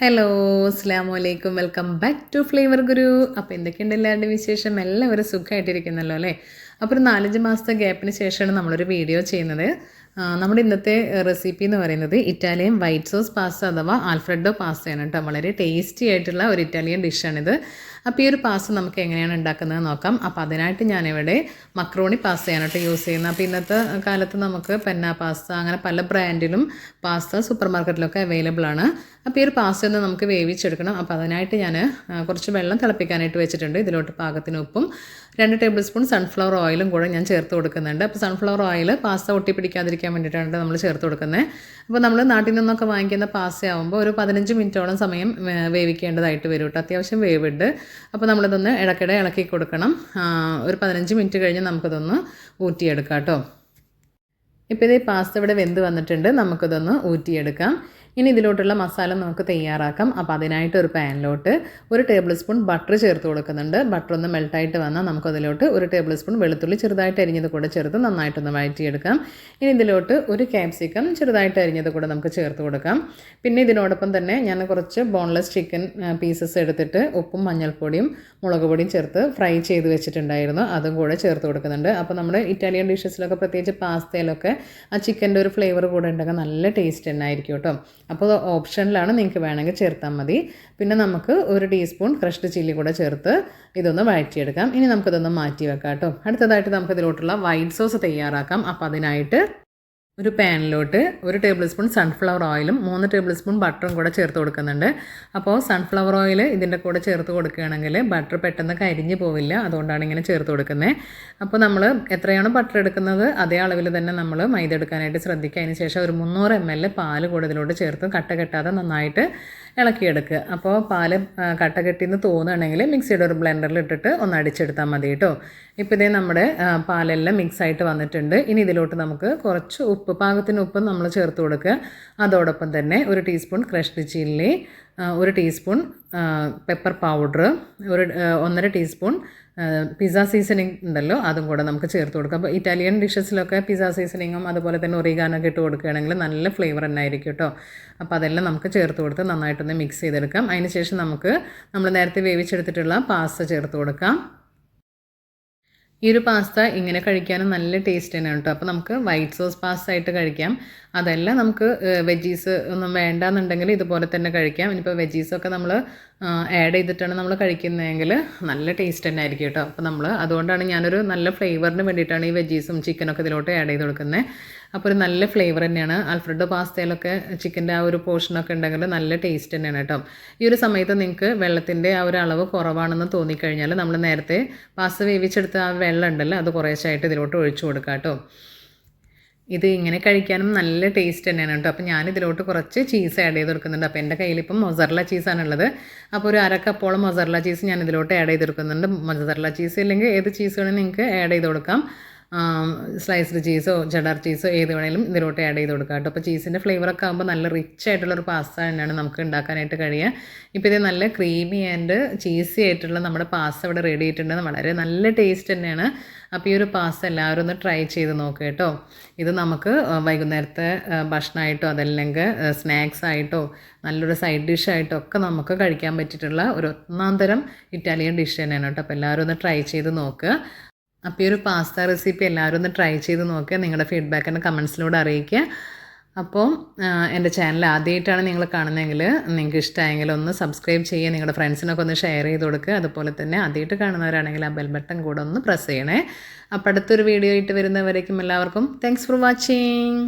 Hello അസ്സാം വലൈക്കും welcome back to flavour guru അപ്പോൾ എന്തൊക്കെയുണ്ട് എല്ലാവരുടെയും വിശേഷം? എല്ലാവരും സുഖമായിട്ടിരിക്കുന്നല്ലോ അല്ലേ? അപ്പോൾ ഒരു നാലഞ്ച് മാസത്തെ ഗ്യാപ്പിന് ശേഷമാണ് നമ്മളൊരു വീഡിയോ ചെയ്യുന്നത്. നമ്മുടെ ഇന്നത്തെ റെസിപ്പി എന്ന് പറയുന്നത് ഇറ്റാലിയൻ വൈറ്റ് സോസ് പാസ്ത അഥവാ ആൽഫ്രെഡോ പാസ്തയാണ് കേട്ടോ. വളരെ ടേസ്റ്റി ആയിട്ടുള്ള ഒരു ഇറ്റാലിയൻ ഡിഷാണിത് അപ്പോൾ ഈ ഒരു പാസ്ത നമുക്ക് എങ്ങനെയാണ് ഉണ്ടാക്കുന്നത് നോക്കാം. അപ്പോൾ അതിനായിട്ട് ഞാനിവിടെ മക്രോണി പാസ്തയാണ് കേട്ടോ യൂസ് ചെയ്യുന്നത്. അപ്പോൾ ഇന്നത്തെ കാലത്ത് നമുക്ക് പെന്ന പാസ്ത അങ്ങനെ പല ബ്രാൻഡിലും പാസ്ത സൂപ്പർ മാർക്കറ്റിലൊക്കെ അവൈലബിൾ ആണ്. അപ്പോൾ ഈ ഒരു പാസ്ത ഒന്ന് നമുക്ക് വേവിച്ചെടുക്കണം. അപ്പോൾ അതിനായിട്ട് ഞാൻ കുറച്ച് വെള്ളം തിളപ്പിക്കാനായിട്ട് വെച്ചിട്ടുണ്ട്. ഇതിലോട്ട് പാകത്തിന് ഉപ്പും രണ്ട് ടേബിൾ സ്പൂൺ സൺഫ്ലവർ ഓയിലും കൂടെ ഞാൻ ചേർത്ത് കൊടുക്കുന്നുണ്ട്. അപ്പോൾ സൺഫ്ലവർ ഓയിൽ പാസ്ത ഒട്ടി പിടിക്കാതിരിക്കാൻ വേണ്ടിയിട്ടാണ് നമ്മൾ ചേർത്ത് കൊടുക്കുന്നത് അപ്പോൾ നമ്മൾ നാട്ടിൽ നിന്നൊക്കെ വാങ്ങിക്കുന്ന പാസ്ത ആകുമ്പോൾ ഒരു പതിനഞ്ച് മിനിറ്റോളം സമയം വേവിക്കേണ്ടതായിട്ട് വരും കേട്ടോ. അത്യാവശ്യം വേവുണ്ട്. അപ്പോൾ നമ്മളിതൊന്ന് ഇടയ്ക്കിടെ ഇളക്കി കൊടുക്കണം. ഒരു പതിനഞ്ച് മിനിറ്റ് കഴിഞ്ഞ് നമുക്കിതൊന്ന് ഊറ്റിയെടുക്കാം കേട്ടോ. ഇപ്പോൾ ഇതേ പാസ്ത ഇവിടെ വെന്ത് വന്നിട്ടുണ്ട്. നമുക്കിതൊന്ന് ഊറ്റിയെടുക്കാം. ഇനി ഇതിലോട്ടുള്ള മസാല നമുക്ക് തയ്യാറാക്കാം. അപ്പോൾ അതിനായിട്ട് ഒരു പാനിലോട്ട് ഒരു ടേബിൾ സ്പൂൺ ബട്ടർ ചേർത്ത് കൊടുക്കുന്നുണ്ട്. ബട്ടർ ഒന്ന് മെൽട്ടായിട്ട് വന്നാൽ നമുക്കതിലോട്ട് ഒരു ടേബിൾ സ്പൂൺ വെളുത്തുള്ളി ചെറുതായിട്ട് അരിഞ്ഞത് കൂടെ ചേർത്ത് നന്നായിട്ടൊന്ന് വഴറ്റിയെടുക്കാം. ഇനി ഇതിലോട്ട് ഒരു ക്യാപ്സിക്കം ചെറുതായിട്ട് അരിഞ്ഞത് കൂടെ നമുക്ക് ചേർത്ത് കൊടുക്കാം. പിന്നെ ഇതിനോടൊപ്പം തന്നെ ഞാൻ കുറച്ച് ബോൺലെസ് ചിക്കൻ പീസസ് എടുത്തിട്ട് ഉപ്പും മഞ്ഞൾപ്പൊടിയും മുളക് പൊടിയും ചേർത്ത് ഫ്രൈ ചെയ്ത് വെച്ചിട്ടുണ്ടായിരുന്നു. അതും കൂടെ ചേർത്ത് കൊടുക്കുന്നുണ്ട്. അപ്പോൾ നമ്മുടെ ഇറ്റാലിയൻ ഡിഷസിലൊക്കെ പ്രത്യേകിച്ച് പാസ്തയിലൊക്കെ ആ ചിക്കന്റെ ഒരു ഫ്ലേവർ കൂടെ ഉണ്ടെങ്കിൽ നല്ല ടേസ്റ്റ് തന്നെ ആയിരിക്കും കേട്ടോ. അപ്പോൾ ഓപ്ഷനിലാണ് നിങ്ങൾക്ക് വേണമെങ്കിൽ ചേർത്താൽ മതി. പിന്നെ നമുക്ക് ഒരു ടീസ്പൂൺ ക്രഷ്ഡ് ചില്ലി കൂടെ ചേർത്ത് ഇതൊന്ന് വഴറ്റിയെടുക്കാം. ഇനി നമുക്കിതൊന്ന് മാറ്റി വെക്കാം കേട്ടോ. അടുത്തതായിട്ട് നമുക്കിതിലോട്ടുള്ള വൈറ്റ് സോസ് തയ്യാറാക്കാം. അപ്പോൾ അതിനായിട്ട് ഒരു പാനിലോട്ട് ഒരു ടേബിൾ സ്പൂൺ സൺഫ്ലവർ ഓയിലും മൂന്ന് ടേബിൾ സ്പൂൺ ബട്ടറും കൂടെ ചേർത്ത് കൊടുക്കുന്നുണ്ട്. അപ്പോൾ സൺഫ്ലവർ ഓയിൽ ഇതിന്റെ കൂടെ ചേർത്ത് കൊടുക്കുകയാണെങ്കിൽ ബട്ടർ പെട്ടെന്ന് കരിഞ്ഞു പോവില്ല. അതുകൊണ്ടാണ് ഇങ്ങനെ ചേർത്ത് കൊടുക്കുന്നത്. അപ്പോൾ നമ്മൾ എത്രയാണോ ബട്ടർ എടുക്കുന്നത് അതേ അളവിൽ തന്നെ നമ്മൾ മൈദ എടുക്കാനായിട്ട് ശ്രദ്ധിക്കുക. അതിന് ശേഷം ഒരു മുന്നൂറ് എം എൽ പാൽ കൂടുതലോട്ട് ചേർത്ത് കട്ട കെട്ടാതെ നന്നായിട്ട് ഇളക്കിയെടുക്കുക അപ്പോൾ പാൽ കട്ട കെട്ടിന്ന് തോന്നുകയാണെങ്കിൽ മിക്സിയുടെ ഒരു ബ്ലെൻഡറിൽ ഇട്ടിട്ട് ഒന്ന് അടിച്ചെടുത്താൽ മതി കേട്ടോ ഇപ്പോൾ ഇതേ നമ്മുടെ പാലെല്ലാം മിക്സ് ആയിട്ട് വന്നിട്ടുണ്ട്. ഇനി ഇതിലോട്ട് നമുക്ക് കുറച്ച് ഉപ്പ് പാകത്തിന് ഉപ്പ് നമ്മൾ ചേർത്ത് കൊടുക്കുക. അതോടൊപ്പം തന്നെ ഒരു ടീസ്പൂൺ ക്രഷ്ഡ് ചില്ലി ഒരു ടീസ്പൂൺ പെപ്പർ പൗഡർ ഒരു ഒന്നര ടീസ്പൂൺ പിസ്സ സീസണിങ് ഉണ്ടല്ലോ അതും കൂടെ നമുക്ക് ചേർത്ത് കൊടുക്കാം. അപ്പോൾ ഇറ്റാലിയൻ ഡിഷസിലൊക്കെ പിസ്സ സീസണിങ്ങും അതുപോലെ തന്നെ ഒറിഗാനൊക്കെ ഇട്ട് കൊടുക്കുകയാണെങ്കിൽ നല്ല ഫ്ലേവർ തന്നെ ആയിരിക്കും കേട്ടോ അപ്പോൾ അതെല്ലാം നമുക്ക് ചേർത്ത് കൊടുത്ത് നന്നായിട്ടൊന്ന് മിക്സ് ചെയ്തെടുക്കാം. അതിനുശേഷം നമുക്ക് നമ്മൾ നേരത്തെ വേവിച്ചെടുത്തിട്ടുള്ള പാസ്ത ചേർത്ത് കൊടുക്കാം. ഈ ഒരു പാസ്ത ഇങ്ങനെ കഴിക്കാനും നല്ല ടേസ്റ്റ് തന്നെയാണ് കേട്ടോ. അപ്പോൾ നമുക്ക് വൈറ്റ് സോസ് പാസ്ത ആയിട്ട് കഴിക്കാം. അതല്ല നമുക്ക് വെജീസ് ഒന്നും വേണ്ടാന്നുണ്ടെങ്കിൽ ഇതുപോലെ തന്നെ കഴിക്കാം. ഇനിയിപ്പോൾ വെജീസൊക്കെ നമ്മൾ ആഡ് ചെയ്തിട്ടാണ് നമ്മൾ കഴിക്കുന്നതെങ്കിൽ നല്ല ടേസ്റ്റ് തന്നെ ആയിരിക്കും കേട്ടോ. അപ്പോൾ നമ്മൾ അതുകൊണ്ടാണ് ഞാനൊരു നല്ല ഫ്ലേവറിന് വേണ്ടിയിട്ടാണ് ഈ വെജീസും ചിക്കനൊക്കെ ഇതിലോട്ട് ആഡ് ചെയ്ത് കൊടുക്കുന്നത്. അപ്പോൾ ഒരു നല്ല ഫ്ലേവർ തന്നെയാണ്. അൽഫ്രഡോ പാസ്തയിലൊക്കെ ചിക്കന്റെ ആ ഒരു പോർഷനൊക്കെ ഉണ്ടെങ്കിൽ നല്ല ടേസ്റ്റ് തന്നെയാണ് കേട്ടോ. ഈ ഒരു സമയത്ത് നിങ്ങൾക്ക് വെള്ളത്തിന്റെ ആ ഒരു അളവ് കുറവാണെന്ന് തോന്നിക്കഴിഞ്ഞാൽ നമ്മൾ നേരത്തെ പാസ്ത വേവിച്ചെടുത്ത ആ വെള്ളം ഉണ്ടല്ലോ അത് കുറേശ്ശായിട്ട് ഇതിലോട്ട് ഒഴിച്ചു കൊടുക്കാം കേട്ടോ. ഇത് ഇങ്ങനെ കഴിക്കാനും നല്ല ടേസ്റ്റ് തന്നെയാണ് കേട്ടോ. അപ്പോൾ ഞാൻ ഇതിലോട്ട് കുറച്ച് ചീസ് ആഡ് ചെയ്ത് കൊടുക്കുന്നുണ്ട്. അപ്പോൾ എന്റെ കയ്യിലിപ്പം മൊസറല ചീസാണുള്ളത് അപ്പോൾ ഒരു അരക്കപ്പോളം കപ്പോളം മൊസറല ചീസ് ഞാൻ ഇതിലോട്ട് ആഡ് ചെയ്ത് കൊടുക്കുന്നുണ്ട്. മൊസറല ചീസ് ഇല്ലെങ്കിൽ ഏത് ചീസ് വേണമെങ്കിൽ നിങ്ങൾക്ക് ആഡ് ചെയ്ത് കൊടുക്കാം. സ്ലൈസ്ഡ് ചീസോ ചെഡാർ ചീസോ ഏത് വേണേലും ഇതിലോട്ട് ആഡ് ചെയ്ത് കൊടുക്കാം കേട്ടോ. അപ്പോൾ ചീസിന്റെ ഫ്ലേവറൊക്കെ ആകുമ്പോൾ നല്ല റിച്ച് ആയിട്ടുള്ളൊരു പാസ്ത തന്നെയാണ് നമുക്ക് ഉണ്ടാക്കാനായിട്ട് കഴിയുക. ഇപ്പോൾ ഇത് നല്ല ക്രീമി ആൻഡ് ചീസി ആയിട്ടുള്ള നമ്മുടെ പാസ്ത ഇവിടെ റെഡി ആയിട്ടുണ്ട്. വളരെ നല്ല ടേസ്റ്റ് തന്നെയാണ്. അപ്പോൾ ഈ ഒരു പാസ്ത എല്ലാവരും ഒന്ന് ട്രൈ ചെയ്ത് നോക്കുക കേട്ടോ. ഇത് നമുക്ക് വൈകുന്നേരത്തെ ഭക്ഷണമായിട്ടോ അതല്ലെങ്കിൽ സ്നാക്സ് ആയിട്ടോ നല്ലൊരു സൈഡ് ഡിഷായിട്ടോ ഒക്കെ നമുക്ക് കഴിക്കാൻ പറ്റിയിട്ടുള്ള ഒരു ഒന്നാം തരം ഇറ്റാലിയൻ ഡിഷ് തന്നെയാണ് കേട്ടോ. അപ്പോൾ എല്ലാവരും ഒന്ന് ട്രൈ ചെയ്ത് നോക്കുക അപ്പോൾ ഈ ഒരു പാസ്ത റെസിപ്പി എല്ലാവരും ഒന്ന് ട്രൈ ചെയ്ത് നോക്കുക നിങ്ങളുടെ ഫീഡ്ബാക്ക് എന്നെ കമൻസിലൂടെ അറിയിക്കുക അപ്പോൾ എന്റെ ചാനൽ ആദ്യമായിട്ടാണ് നിങ്ങൾ കാണുന്നതെങ്കിൽ നിങ്ങൾക്ക് ഇഷ്ടമായെങ്കിൽ ഒന്ന് സബ്സ്ക്രൈബ് ചെയ്യുക നിങ്ങളുടെ ഫ്രണ്ട്സിനൊക്കെ ഒന്ന് ഷെയർ ചെയ്ത് കൊടുക്കുക അതുപോലെ തന്നെ ആദ്യമായിട്ട് കാണുന്നവരാണെങ്കിൽ ആ ബെൽ ബട്ടൺ കൂടെ ഒന്ന് പ്രസ് ചെയ്യണേ. അപ്പോൾ അടുത്തൊരു വീഡിയോ ആയിട്ട് വരുന്നവരേക്കും എല്ലാവർക്കും താങ്ക്സ് ഫോർ വാച്ചിങ്